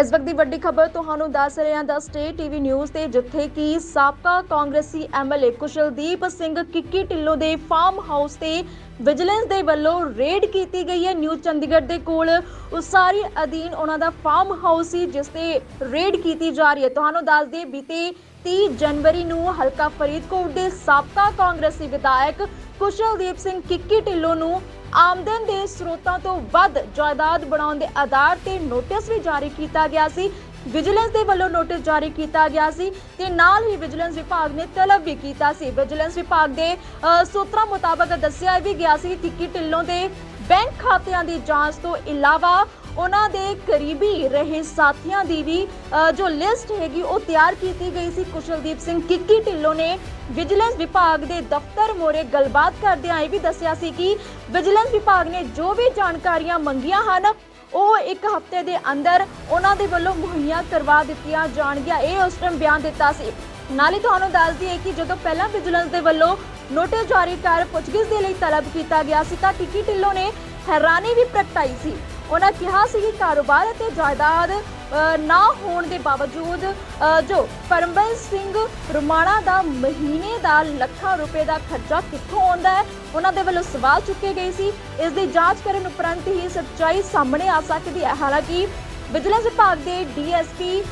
ਇਸ ਵਕਤ ਦੀ ਵੱਡੀ ਖਬਰ ਤੁਹਾਨੂੰ ਦੱਸ ਰਹੇ ਹਾਂ ਦਾ ਸਟੇਟ ਟੀਵੀ ਨਿਊਜ਼ ਤੇ, ਜਿੱਥੇ ਕਿ ਸਾਬਕਾ ਕਾਂਗਰਸੀ ਐਮਐਲਏ ਕੁਸ਼ਲਦੀਪ ਸਿੰਘ ਕਿੱਕੀ ਢਿੱਲੋਂ ਦੇ ਫਾਰਮ ਹਾਊਸ ਤੇ ਵਿਜੀਲੈਂਸ ਦੇ ਵੱਲੋਂ ਰੇਡ ਕੀਤੀ ਗਈ ਹੈ। ਨਿਊ ਚੰਡੀਗੜ੍ਹ ਦੇ ਕੋਲ ਉਸਾਰੀ ਅਧੀਨ ਉਹਨਾਂ ਦਾ ਫਾਰਮ ਹਾਊਸ ਸੀ, ਜਿਸ ਤੇ ਰੇਡ ਕੀਤੀ ਜਾ ਰਹੀ ਹੈ। ਤੁਹਾਨੂੰ ਦੱਸ ਦਈਏ, ਬੀਤੇ 30 ਜਨਵਰੀ ਨੂੰ ਹਲਕਾ ਫਰੀਦਕੋਟ ਦੇ ਸਾਬਕਾ ਕਾਂਗਰਸੀ ਵਿਧਾਇਕ ਕੁਸ਼ਲਦੀਪ ਸਿੰਘ ਕਿੱਕੀ ਢਿੱਲੋਂ ਨੂੰ ਆਮਦਨ ਦੇ ਸਰੋਤਾਂ ਤੋਂ ਵੱਧ ਜਾਇਦਾਦ ਬਣਾਉਣ ਦੇ ਆਧਾਰ ਤੇ ਨੋਟਿਸ ਵੀ ਜਾਰੀ ਕੀਤਾ ਗਿਆ ਸੀ। ਵਿਜੀਲੈਂਸ ਦੇ ਵੱਲੋਂ ਨੋਟਿਸ ਜਾਰੀ ਕੀਤਾ ਗਿਆ ਸੀ ਤੇ ਨਾਲ ਹੀ ਵਿਜੀਲੈਂਸ ਵਿਭਾਗ ਨੇ ਤਲਬ ਵੀ ਕੀਤਾ ਸੀ। ਵਿਜੀਲੈਂਸ ਵਿਭਾਗ ਦੇ ਸੂਤਰਾਂ ਮੁਤਾਬਕ ਦੱਸਿਆ ਵੀ ਗਿਆ ਸੀ ਕਿ ਕਿੱਕੀ ਢਿੱਲੋਂ ਦੇ ਬੈਂਕ ਖਾਤਿਆਂ ਦੀ ਜਾਂਚ ਤੋਂ ਇਲਾਵਾ ਉਹਨਾਂ ਦੇ ਕਰੀਬੀ ਰਹੇ ਸਾਥੀਆਂ ਦੀ ਵੀ ਜੋ ਲਿਸਟ ਹੈਗੀ ਉਹ ਤਿਆਰ ਕੀਤੀ ਗਈ ਸੀ ਕੁਸ਼ਲਦੀਪ ਸਿੰਘ ਕਿੱਕੀ ਢਿੱਲੋਂ ਨੇ। ਵਿਜੀਲੈਂਸ ਵਿਭਾਗ ਦੇ ਦਫ਼ਤਰ ਮੋਰੇ ਗੱਲਬਾਤ ਕਰਦਿਆਂ ਇਹ ਵੀ ਦੱਸਿਆ ਸੀ ਕਿ ਵਿਜੀਲੈਂਸ ਵਿਭਾਗ ਨੇ ਜੋ ਵੀ ਜਾਣਕਾਰੀਆਂ ਮੰਗੀਆਂ ਹਨ, ਉਹ ਇੱਕ ਹਫ਼ਤੇ ਦੇ ਅੰਦਰ ਉਹਨਾਂ ਦੇ ਵੱਲੋਂ ਮੁਹੱਈਆ ਕਰਵਾ ਦਿੱਤੀਆਂ ਜਾਣਗੀਆਂ। ਇਹ ਉਸ ਟਾਈਮ ਬਿਆਨ ਦਿੱਤਾ ਸੀ। ਨਾਲੇ ਤੁਹਾਨੂੰ ਦੱਸ ਦਈਏ ਕਿ ਜਦੋਂ ਪਹਿਲਾਂ ਵਿਜੀਲੈਂਸ ਦੇ ਵੱਲੋਂ ਨੋਟਿਸ ਜਾਰੀ ਕਰ ਪੁੱਛਗਿੱਛ ਦੇ ਲਈ ਤਲਬ ਕੀਤਾ ਗਿਆ ਸੀ ਤਾਂ ਟਿੱਕੀ ਢਿੱਲੋਂ ਨੇ ਹੈਰਾਨੀ ਵੀ ਪ੍ਰਗਟਾਈ ਸੀ। ਉਹਨਾਂ ਕਿਹਾ ਸੀ ਕਿ ਕਾਰੋਬਾਰ ਅਤੇ ਜਾਇਦਾਦ ਨਾ ਹੋਣ ਦੇ ਬਾਵਜੂਦ ਜੋ ਪਰਮਬਲ ਸਿੰਘ ਰੁਮਾਣਾ ਦਾ ਮਹੀਨੇ ਦਾ ਲੱਖਾਂ ਰੁਪਏ ਦਾ ਖਰਚਾ ਕਿੱਥੋਂ ਆਉਂਦਾ ਹੈ, ਉਹਨਾਂ ਦੇ ਵੱਲੋਂ ਸਵਾਲ ਚੁੱਕੇ ਗਏ ਸੀ। ਇਸ ਦੀ ਜਾਂਚ ਕਰਨ ਉਪਰੰਤ ਹੀ ਸੱਚਾਈ ਸਾਹਮਣੇ ਆ ਸਕਦੀ ਹੈ। ਹਾਲਾਂਕਿ ਵਿਜੀਲੈਂਸ ਵਿਭਾਗ ਦੇ ਡੀਐਸਪੀ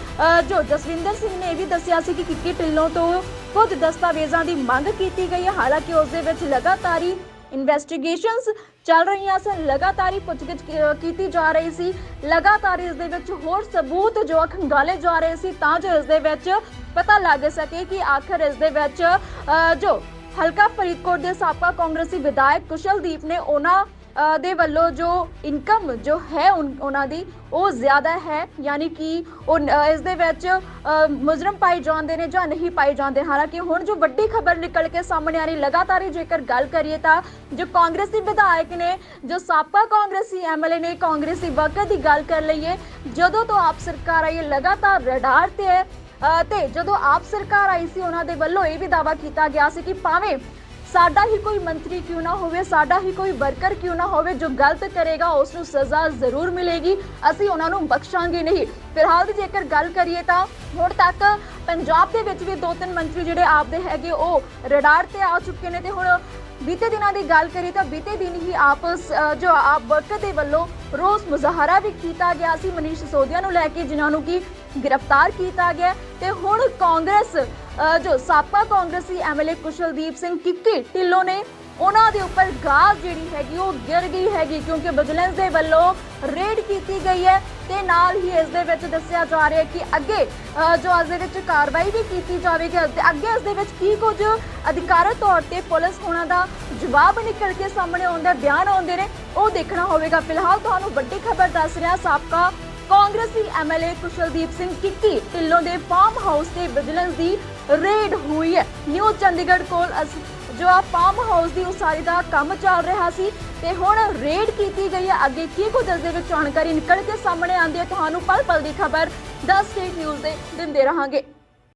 ਜੋ ਜਸਵਿੰਦਰ ਸਿੰਘ ਨੇ ਇਹ ਵੀ ਦੱਸਿਆ ਸੀ ਕਿ ਕਿੱਕੀ ਢਿੱਲੋਂ ਤੋਂ ਖੁਦ ਦਸਤਾਵੇਜ਼ਾਂ ਦੀ ਮੰਗ ਕੀਤੀ ਗਈ ਹੈ। ਹਾਲਾਂਕਿ ਉਸ ਦੇ ਵਿੱਚ ਲਗਾਤਾਰੀ ਇਨਵੈਸਟੀਗੇਸ਼ਨਸ ਚੱਲ ਰਹੀਆਂ ਸਨ। ਲਗਾਤਾਰੀ ਪੁੱਛਗਿੱਛ ਕੀਤੀ ਜਾ ਰਹੀ ਸੀ। ਲਗਾਤਾਰ ਇਸ ਦੇ ਵਿੱਚ ਹੋਰ ਸਬੂਤ ਜੋ ਖੰਗਾਲੇ ਜਾ ਰਹੇ ਸੀ, ਤਾਂ ਜੋ ਇਸ ਦੇ ਵਿੱਚ ਪਤਾ ਲੱਗ ਸਕੇ ਕਿ ਆਖਰ ਇਸ ਦੇ ਵਿੱਚ ਜੋ ਹਲਕਾ ਫਰੀਦਕੋਟ ਦੇ ਸਾਬਕਾ ਕਾਂਗਰਸੀ ਵਿਧਾਇਕ ਕੁਸ਼ਲਦੀਪ ਨੇ ਉਹਨਾਂ ਦੇ ਵੱਲੋਂ ਜੋ ਇਨਕਮ ਜੋ ਹੈ ਉਹਨਾਂ ਦੀ ਉਹ ਜ਼ਿਆਦਾ ਹੈ। ਯਾਨੀ ਕਿ ਉਹ ਨ- ਇਸ ਦੇ ਵਿੱਚ ਮੁਜਰਮ ਪਾਏ ਜਾਂਦੇ ਨੇ ਜਾਂ ਨਹੀਂ ਪਾਏ ਜਾਂਦੇ। ਹਾਲਾਂਕਿ ਹੁਣ ਜੋ ਵੱਡੀ ਖਬਰ ਨਿਕਲ ਕੇ ਸਾਹਮਣੇ ਆ ਰਹੀ ਲਗਾਤਾਰ ਹੀ ਜੇਕਰ ਗੱਲ ਕਰੀਏ ਤਾਂ ਜੋ ਕਾਂਗਰਸੀ ਵਿਧਾਇਕ ਨੇ ਜੋ ਸਾਬਕਾ ਕਾਂਗਰਸੀ ਐਮਐਲਏ ਨੇ ਕਾਂਗਰਸੀ ਵਰਕਰ ਦੀ ਗੱਲ ਕਰ ਲਈਏ ਜਦੋਂ ਤੋਂ ਆਪ ਸਰਕਾਰ ਆਈ ਹੈ, ਲਗਾਤਾਰ ਰਡਾਰ ਤੇ ਹੈ। ਅ, ਤੇ ਜਦੋਂ ਆਪ ਸਰਕਾਰ ਆਈ ਸੀ ਉਹਨਾਂ ਦੇ ਵੱਲੋਂ ਇਹ ਵੀ ਦਾਵਾ ਕੀਤਾ ਗਿਆ ਸੀ ਕਿ ਭਾਵੇਂ ਸਾਡਾ ਹੀ ਕੋਈ ਮੰਤਰੀ ਕਿਉਂ ਨਾ ਹੋਵੇ, ਸਾਡਾ ਹੀ ਕੋਈ ਵਰਕਰ ਕਿਉਂ ਨਾ ਹੋਵੇ, ਜੋ ਗਲਤ ਕਰੇਗਾ ਉਸ ਨੂੰ ਸਜ਼ਾ ਜ਼ਰੂਰ ਮਿਲੇਗੀ। ਅਸੀਂ ਉਹਨਾਂ ਨੂੰ ਬਖਸ਼ਾਂਗੇ ਨਹੀਂ। ਫਿਲਹਾਲ ਦੀ ਜੇਕਰ ਗੱਲ ਕਰੀਏ ਤਾਂ ਹੁਣ ਤੱਕ ਪੰਜਾਬ ਦੇ ਵਿੱਚ ਵੀ ਦੋ ਤਿੰਨ ਮੰਤਰੀ ਜਿਹੜੇ ਆਪਦੇ ਹੈਗੇ, ਉਹ ਰਡਾਰ ਤੇ ਆ ਚੁੱਕੇ ਨੇ ਤੇ ਹੁਣ ਬੀਤੇ ਦਿਨਾਂ ਦੀ ਗੱਲ ਕਰੀ ਤਾਂ ਬੀਤੇ ਦਿਨ ਹੀ ਆਪਸ ਜੋ ਆਪ ਵਰਕਰ ਦੇ ਵੱਲੋਂ ਰੋਸ ਮੁਜ਼ਾਹਰਾ ਵੀ ਕੀਤਾ ਗਿਆ ਸੀ ਮਨੀਸ਼ ਸਿਸੋਦੀਆ ਨੂੰ ਲੈ ਕੇ, ਜਿਨ੍ਹਾਂ ਨੂੰ ਕਿ ਗ੍ਰਿਫਤਾਰ ਕੀਤਾ ਗਿਆ ਤੇ ਹੁਣ ਕਾਂਗਰਸ ਜੋ ਸਾਬਕਾ ਕਾਂਗਰਸੀ ਐਮਐਲਏ ਕੁਸ਼ਲਦੀਪ ਸਿੰਘ ਕਿੱਕੀ ਢਿੱਲੋਂ ਨੇ ਉਹਨਾਂ ਦੇ ਉੱਪਰ ਗਾਜ਼ ਜਿਹੜੀ ਹੈਗੀ ਉਹ ਗਿਰ ਗਈ ਹੈਗੀ, ਕਿਉਂਕਿ ਵਿਜੀਲੈਂਸ ਦੇ ਵੱਲੋਂ ਰੇਡ ਕੀਤੀ ਗਈ ਹੈ ਤੇ ਨਾਲ ਹੀ ਇਸ ਦੇ ਵਿੱਚ ਦੱਸਿਆ ਜਾ ਰਿਹਾ ਹੈ ਕਿ ਅੱਗੇ ਜੋ ਇਸ ਦੇ ਵਿੱਚ ਕਾਰਵਾਈ ਵੀ ਕੀਤੀ ਜਾਵੇਗੀ ਅੱਗੇ ਇਸ ਦੇ ਵਿੱਚ ਕੀ ਕੁਝ ਅਧਿਕਾਰਤ ਤੌਰ ਤੇ ਪੁਲਿਸ ਹੋਣਾ ਦਾ ਜਵਾਬ ਨਿਕਲ ਕੇ ਸਾਹਮਣੇ ਆਉਂਦਾ ਬਿਆਨ ਆਉਂਦੇ ਨੇ, ਉਹ ਦੇਖਣਾ ਹੋਵੇਗਾ। ਫਿਲਹਾਲ ਤੁਹਾਨੂੰ ਵੱਡੀ ਖਬਰ ਦੱਸ ਰਿਹਾ ਸਾਬਕਾ ਕਾਂਗਰਸੀ ਐਮਐਲਏ ਕੁਸ਼ਲਦੀਪ ਸਿੰਘ ਕਿੱਕੀ ਢਿੱਲੋਂ ਦੇ ਫਾਰਮ ਹਾਊਸ ਤੇ ਵਿਜੀਲੈਂਸ ਦੀ ਰੇਡ ਹੋਈ ਹੈ। ਨਿਊ ਚੰਡੀਗੜ੍ਹ ਕੋਲ ਅਸ- ਜੋ ਆ ਫਾਰਮ ਹਾਊਸ ਦੀ ਉਸਾਰੀ ਦਾ ਕੰਮ ਚੱਲ ਰਿਹਾ ਸੀ ਤੇ ਹੁਣ ਰੇਡ ਕੀਤੀ ਗਈ ਹੈ ਅੱਗੇ ਕੀ ਕੁਝ ਇਸ ਦੇ ਵਿੱਚ ਜਾਣਕਾਰੀ ਨਿਕਲ ਕੇ ਸਾਹਮਣੇ ਆਉਂਦੀ ਹੈ, ਤੁਹਾਨੂੰ ਪਲ ਪਲ ਦੀ ਖਬਰ 10 ਸਟੇਟ ਨਿਊਜ਼ ਦੇ ਦਿੰਦੇ ਰਹਾਂਗੇ।